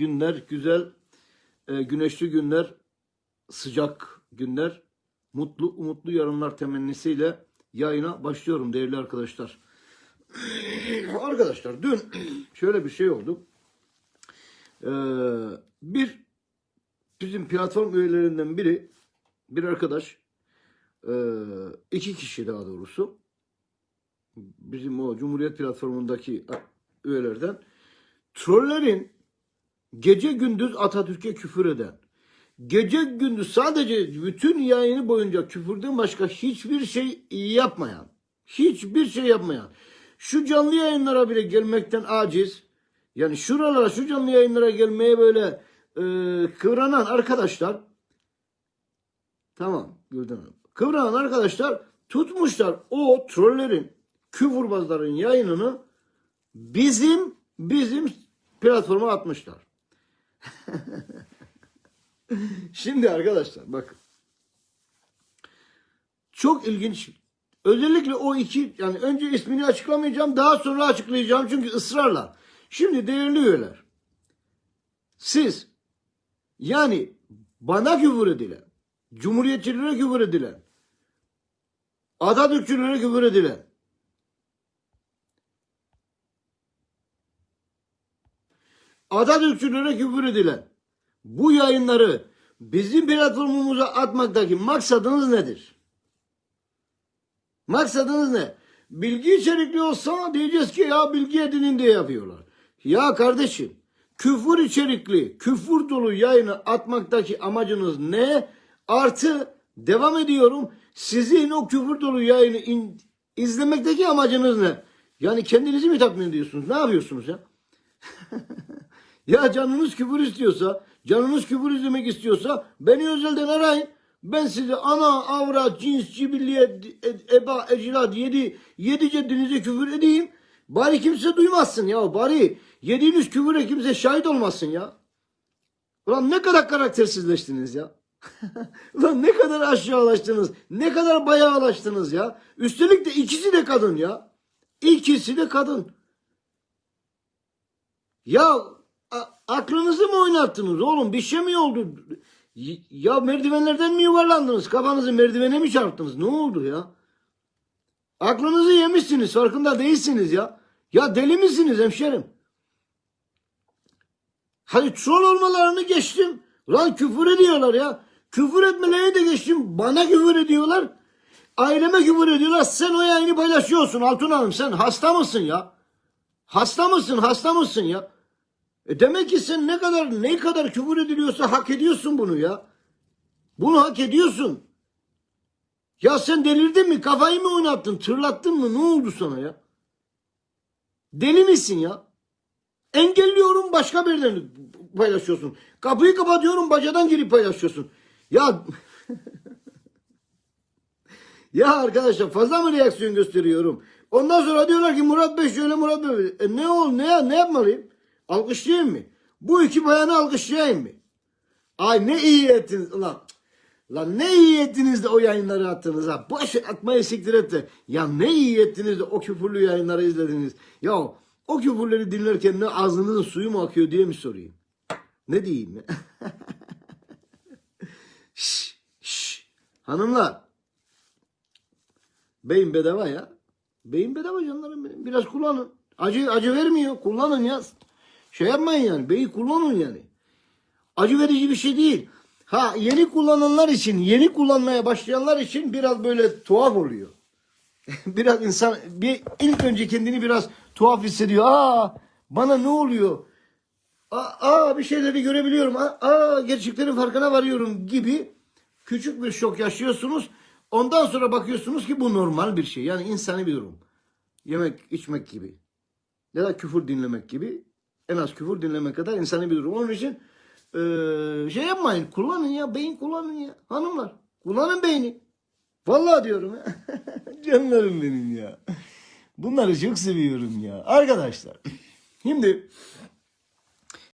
günler, güzel, e, güneşli günler, sıcak günler, mutlu, umutlu yarınlar temennisiyle yayına başlıyorum değerli arkadaşlar. arkadaşlar dün şöyle bir şey oldu. Ee, bir bizim platform üyelerinden biri, bir arkadaş, e, iki kişi daha doğrusu, bizim o Cumhuriyet platformundaki üyelerden trollerin gece gündüz Atatürk'e küfür eden, gece gündüz sadece bütün yayını boyunca küfürden başka hiçbir şey yapmayan, hiçbir şey yapmayan, şu canlı yayınlara bile gelmekten aciz, yani şuralara, şu canlı yayınlara gelmeye böyle e, kıvranan arkadaşlar, tamam Gülden Hanım, kıvranan arkadaşlar tutmuşlar o trollerin, küfürbazların yayınını bizim bizim platforma atmışlar. Şimdi arkadaşlar bakın. Çok ilginç. Özellikle o iki yani önce ismini açıklamayacağım daha sonra açıklayacağım çünkü ısrarla. Şimdi değerli üyeler. Siz yani bana küfür edilen, cumhuriyetçilere küfür edilen, Atatürkçülere küfür edilen, Atatürkçülere küfür edilen bu yayınları bizim platformumuza atmaktaki maksadınız nedir? Maksadınız ne? Bilgi içerikli olsa diyeceğiz ki ya bilgi edinin diye yapıyorlar. Ya kardeşim küfür içerikli, küfür dolu yayını atmaktaki amacınız ne? Artı devam ediyorum. Sizin o küfür dolu yayını in- izlemekteki amacınız ne? Yani kendinizi mi tatmin ediyorsunuz? Ne yapıyorsunuz ya? Ya canınız küfür istiyorsa, canınız küfür izlemek istiyorsa beni özelden arayın. Ben size ana, avra, cins, cibilliyet, eba, eclad, yedi, yedi ceddinize küfür edeyim. Bari kimse duymazsın ya. Bari yediğiniz küfüre kimse şahit olmasın ya. Ulan ne kadar karaktersizleştiniz ya. Ulan ne kadar aşağılaştınız. Ne kadar bayağılaştınız ya. Üstelik de ikisi de kadın ya. İkisi de kadın. Ya aklınızı mı oynattınız oğlum? Bir şey mi oldu? Ya merdivenlerden mi yuvarlandınız? Kafanızı merdivene mi çarptınız? Ne oldu ya? Aklınızı yemişsiniz. Farkında değilsiniz ya. Ya deli misiniz hemşerim? Hadi troll olmalarını geçtim. Lan küfür ediyorlar ya. Küfür etmeleri de geçtim. Bana küfür ediyorlar. Aileme küfür ediyorlar. Sen o yayını paylaşıyorsun Altun Hanım. Sen hasta mısın ya? Hasta mısın? Hasta mısın ya? E demek ki sen ne kadar ne kadar küfür ediliyorsa hak ediyorsun bunu ya. Bunu hak ediyorsun. Ya sen delirdin mi? Kafayı mı oynattın? Tırlattın mı? Ne oldu sana ya? Deli misin ya? Engelliyorum başka birilerini paylaşıyorsun. Kapıyı kapatıyorum bacadan girip paylaşıyorsun. Ya ya arkadaşlar fazla mı reaksiyon gösteriyorum? Ondan sonra diyorlar ki Murat Bey şöyle Murat Bey. E ne ol ne ne yapmalıyım? Alkışlayayım mı? Bu iki bayanı alkışlayayım mı? Ay ne iyi ettiniz ulan. Lan ne iyi ettiniz de o yayınları attınız ha. Boş atmayı siktir et. Ya ne iyi ettiniz de o küfürlü yayınları izlediniz. Ya o küfürleri dinlerken ne ağzınızın suyu mu akıyor diye mi sorayım? Ne diyeyim ya? şş, şş. Hanımlar. Beyin bedava ya. Beyin bedava canlarım benim. Biraz kullanın. Acı acı vermiyor. Kullanın ya. Şey yapmayın yani. Beyin kullanın yani. Acı verici bir şey değil. Ha yeni kullananlar için, yeni kullanmaya başlayanlar için biraz böyle tuhaf oluyor. biraz insan bir ilk önce kendini biraz tuhaf hissediyor. Aa bana ne oluyor? Aa, aa bir şeyleri görebiliyorum. Aa, aa gerçeklerin farkına varıyorum gibi küçük bir şok yaşıyorsunuz. Ondan sonra bakıyorsunuz ki bu normal bir şey. Yani insani bir durum. Yemek, içmek gibi. Ya da küfür dinlemek gibi. En az küfür dinlemek kadar insani bir durum. Onun için eee, şey yapmayın. Kullanın ya. Beyin kullanın ya. Hanımlar. Kullanın beyni. Vallahi diyorum ya. Canlarım benim ya. Bunları çok seviyorum ya. Arkadaşlar. Şimdi